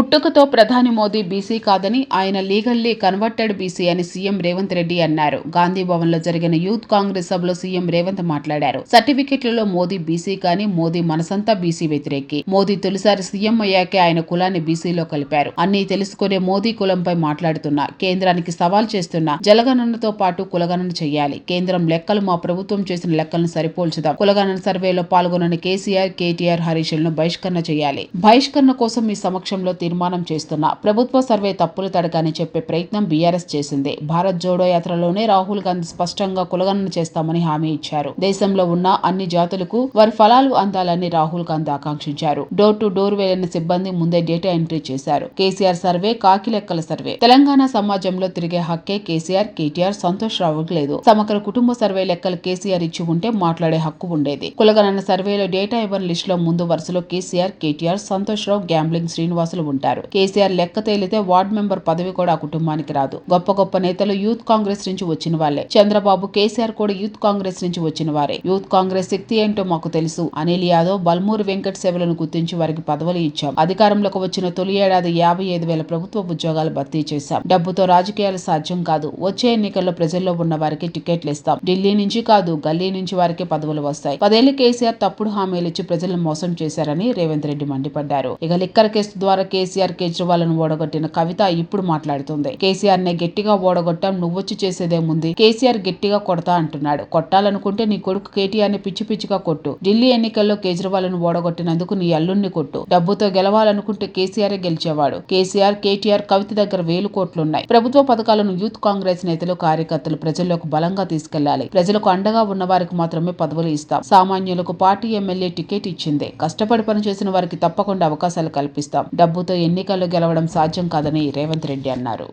పుట్టుకతో ప్రధాని మోదీ బీసీ కాదని ఆయన లీగల్లీ కన్వర్టెడ్ బీసీ అని సీఎం రేవంత్ రెడ్డి అన్నారు. గాంధీ భవన్లో జరిగిన యూత్ కాంగ్రెస్ సభలో సీఎం రేవంత్ మాట్లాడారు. సర్టిఫికెట్లలో మోదీ బీసీ కానీ మోదీ మనసంతా బీసీ వ్యతిరేకి. మోదీ తొలిసారి సీఎం అయ్యాకే ఆయన కులాన్ని బీసీలో కలిపారు. అన్ని తెలుసుకునే మోదీ కులంపై మాట్లాడుతున్నా. కేంద్రానికి సవాల్ చేస్తున్నా. జలగణనతో పాటు కులగణన చేయాలి. కేంద్రం లెక్కలు మా ప్రభుత్వం చేసిన లెక్కలను సరిపోల్చుదాం. కులగణన సర్వేలో పాల్గొనని కేసీఆర్ కేటీఆర్ హరీష్లను బహిష్కరణ చేయాలి. బహిష్కరణ కోసం మీ సమక్షంలో తీర్మానం చేస్తున్నా ప్రభుత్వ సర్వే తప్పులు తడకని చెప్పే ప్రయత్నం బీఆర్ఎస్ చేసింది. భారత్ జోడో యాత్రలోనే రాహుల్ గాంధీ స్పష్టంగా కులగణన చేస్తామని హామీ ఇచ్చారు. దేశంలో ఉన్న అన్ని జాతులకు వారి ఫలాలు అందాలని రాహుల్ గాంధీ ఆకాంక్షించారు. డోర్ టు డోర్ వెళ్ళిన సిబ్బంది ముందే డేటా ఎంట్రీ చేశారు. కేసీఆర్ సర్వే కాకి లెక్కల సర్వే. తెలంగాణ సమాజంలో తిరిగే హక్కే కేసీఆర్ కేటీఆర్ సంతోష్ రావుకు లేదు. సమగ్ర కుటుంబ సర్వే లెక్కలు కేసీఆర్ ఇచ్చి ఉంటే మాట్లాడే హక్కు ఉండేది. కులగణన సర్వేలో డేటా ఇవ్వని లిస్టులో ముందు వరుసలో KCR KTR Santosh Rao gambling Srinivasulu ఉంటారు కేసీఆర్ లెక్క తేలితే వార్డ్ మెంబర్ పదవి కూడా ఆ కుటుంబానికి రాదు. గొప్ప గొప్ప నేతలు యూత్ కాంగ్రెస్ నుంచి వచ్చిన వాళ్ళే చంద్రబాబు కేసీఆర్ కూడా యూత్ కాంగ్రెస్ నుంచి వచ్చిన వారే. యూత్ కాంగ్రెస్ శక్తి ఏంటో మాకు తెలుసు. అనిల్ యాదవ్ బల్మూరి వెంకట్ సేవలను గుర్తించి వారికి పదవులు ఇచ్చాం. అధికారంలోకి వచ్చిన తొలి ఏడాది యాభై ఐదు వేల ప్రభుత్వ ఉద్యోగాలు భర్తీ చేశాం. డబ్బుతో రాజకీయాలు సాధ్యం కాదు. వచ్చే ఎన్నికల్లో ప్రజల్లో ఉన్న వారికి టికెట్లు ఇస్తాం. ఢిల్లీ నుంచి కాదు గల్లీ నుంచి వారికి పదవులు వస్తాయి. పదేళ్ళు కేసీఆర్ తప్పుడు హామీలు ఇచ్చి ప్రజలను మోసం చేశారని రేవంత్ రెడ్డి మండిపడ్డారు. ఇక లిక్కర్ కేసు ద్వారా కేసీఆర్ కేజ్రీవాల్ను ఓడగొట్టిన కవిత ఇప్పుడు మాట్లాడుతుంది. కేసీఆర్ నే గట్టిగా ఓడగొట్టాం నువ్వొచ్చి చేసేదేముంది కేసీఆర్ గట్టిగా కొడతా అంటున్నాడు. కొట్టాలనుకుంటే నీ కొడుకు కేటీఆర్ని పిచ్చి పిచ్చిగా కొట్టు. ఢిల్లీ ఎన్నికల్లో కేజ్రీవాల్ను ఓడగొట్టినందుకు నీ అల్లుణ్ణి కొట్టు. డబ్బుతో గెలవాలనుకుంటే కేసీఆర్ గెలిచేవాడు. కేసీఆర్ కేటీఆర్ కవిత దగ్గర వేలు కోట్లున్నాయి. ప్రభుత్వ పథకాలను యూత్ కాంగ్రెస్ నేతలు కార్యకర్తలు ప్రజల్లోకి బలంగా తీసుకెళ్ళాలి. ప్రజలకు అండగా ఉన్న వారికి మాత్రమే పదవులు ఇస్తాం. సామాన్యులకు పార్టీ ఎమ్మెల్యే టికెట్ ఇచ్చిందే. కష్టపడి పనిచేసిన వారికి తప్పకుండా అవకాశాలు కల్పిస్తాం. డబ్బుతో ఎన్నికల్లో గెలవడం సాధ్యం కాదని రేవంత్ రెడ్డి అన్నారు.